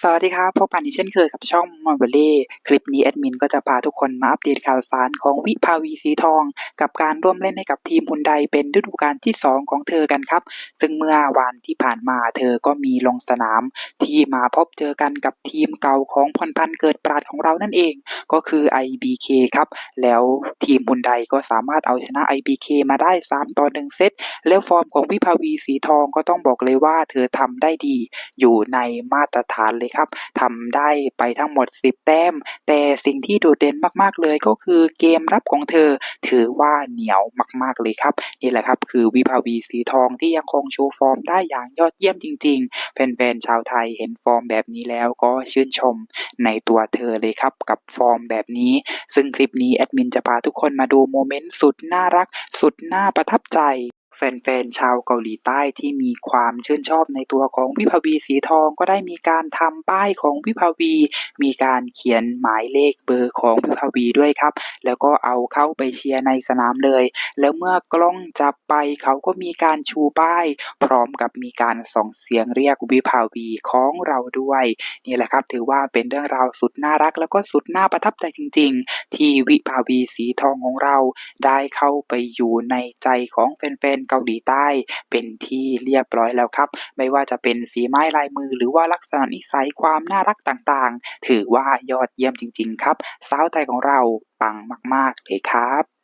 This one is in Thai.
สวัสดีครับ พบกันอีกเช่นเคยกับช่องมอนเบล่คลิปนี้แอดมินก็จะพาทุกคนมาอัปเดตข่าวสารของวิภาวีสีทอง กับการร่วมเล่นให้กับทีมฮุนไดเป็นฤดูกาลที่ 2 ของเธอกันครับ ซึ่งเมื่อวันที่ผ่านมาเธอก็มีลงสนาม ที่มาพบเจอกันกับทีมเก่าของพรพันธ์เกิดปราดของเรานั่นเอง ก็คือ IBK ครับ แล้วทีมฮุนไดก็สามารถเอาชนะ IBK มาได้ 3 ต่อ 1 เซตแล้วฟอร์มของวิภาวีสีทองก็ต้องบอกเลยว่าเธอทำได้ดี อยู่ในมาตรฐานเลยครับทำได้ไปทั้งหมด 10 แต้ม แต่สิ่งที่โดดเด่นมากๆเลยก็คือเกมรับของเธอ ถือว่าเหนียวมากๆเลยครับนี่แหละครับคือวิภาวีสีทองที่ยังคงโชว์ฟอร์มได้อย่างยอดเยี่ยมจริง ๆ แฟนๆชาวไทยเห็นฟอร์มแบบนี้แล้วก็ชื่นชมในตัวเธอเลยครับกับฟอร์มแบบนี้ ซึ่งคลิปนี้แอดมินจะพาทุกคนมาดูโมเมนต์สุดน่ารัก สุดน่าประทับใจ แฟนๆ ชาวเกาหลีใต้ที่มีความชื่นชอบในตัวของวิภาวีสีทองก็ได้มีการทำป้ายของวิภาวี มีการเขียนหมายเลขเบอร์ของวิภาวีด้วยครับ แล้วก็เอาเข้าไปเชียร์ในสนามเลย แล้วเมื่อกล้องจับไปเขาก็มีการชูป้าย พร้อมกับมีการส่งเสียงเรียกวิภาวีของเราด้วยนี่แหละครับถือว่าเป็นเรื่องราวสุดน่ารัก แล้วก็สุดน่าประทับใจจริง ๆ ที่วิภาวีสีทองของเราได้เข้าไปอยู่ในใจของแฟนๆเกาหลีใต้ เป็นที่เรียบร้อยแล้วครับ ไม่ว่าจะเป็นฝีไม้ลายมือ หรือว่าลักษณะนิสัยความน่ารักต่างๆ ถือว่ายอดเยี่ยมจริง ๆ ครับ สาวไทยของเราปังมาก ๆ เลยครับ